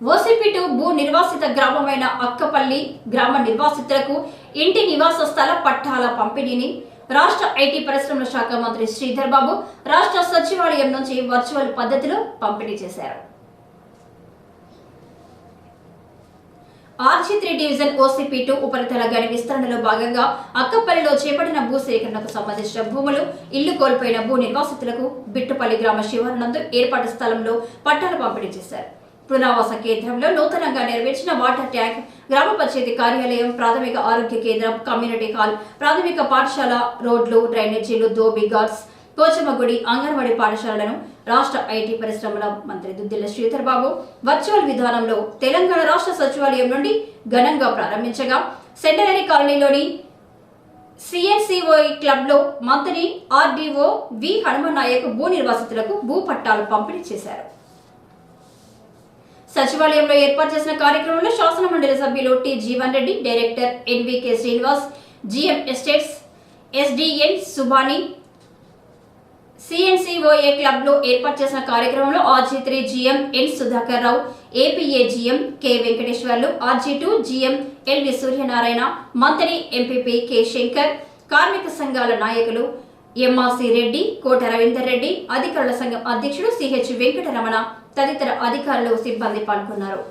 ఓసిపిటు భూ నిర్వాసిత గ్రామమైన అక్కపల్లి గ్రామ నిర్వాసితులకు ఇంటి నివాస స్థల పట్టాల పంపిణీని రాష్ట్ర ఐటీ పరిశ్రమల శాఖ మంత్రి శ్రీధర్ బాబు రాష్ట్ర సచివాలయం నుంచి వర్చువల్ పద్ధతిలో పంపిణీ చేశారు. RG three division OCP two ఉపరితల గని విస్తరణలో భాగంగా అక్కపల్లిలో చేపట్టిన భూ సేకరణకు సంబంధించిన భూములు ఇల్లు కోల్పోయిన భూ నిర్వాసితులకు బిట్టుపల్లి గ్రామ శివానందు ఏర్పాటు స్థలంలో పట్టాలు పంపిణీ చేశారు. పునరావాస కేంద్రంలో నూతనంగా నిర్మించిన వాటర్ ట్యాంక్ గ్రామ పంచాయతీ కార్యాలయం ప్రాథమిక ఆరోగ్య కేంద్రం కమ్యూనిటీ హాల్ ప్రాథమిక పాఠశాల రోడ్లు డ్రైనేజీలు దోబి గార్డ్స్ పోచమ్మగుడి అంగన్వాడీ పాఠశాలలను రాష్ట్ర ఐటీ పరిశ్రమల మంత్రి దుద్దిల్ల శ్రీధర్ బాబు వర్చువల్ విధానంలో తెలంగాణ రాష్ట్ర సచివాలయం నుండి ఘనంగా ప్రారంభించగా సెంటనరీ కాలనీలోని సిఎన్సిఓ క్లబ్లో మంత్రి ఆర్డీఓ వి హనుమనాయక్ భూ నిర్వాసితులకు భూ పట్టాలు పంపిణీ చేశారు. సచివాలయంలో ఏర్పాటు చేసిన కార్యక్రమంలో శాసన మండలి సభ్యులు T Jeevan Reddy director NVK Srinivas GM estates SDN Subani CNCOA క్లబ్లో ఏర్పాటు చేసిన కార్యక్రమంలో RG three GM N Sudhakar Rao APA GM K Venkateswarlu RG two GM LV Suryanarayana మంత్రి ఎంపీపీ కె శంకర్ కార్మిక సంఘాల నాయకులు ఎంఆర్సి రెడ్డి కోట రవీందర్ రెడ్డి అధికారుల సంఘం అధ్యక్షుడు సిహెచ్ వెంకటరమణ తదితర అధికారులు సిబ్బంది పాల్గొన్నారు.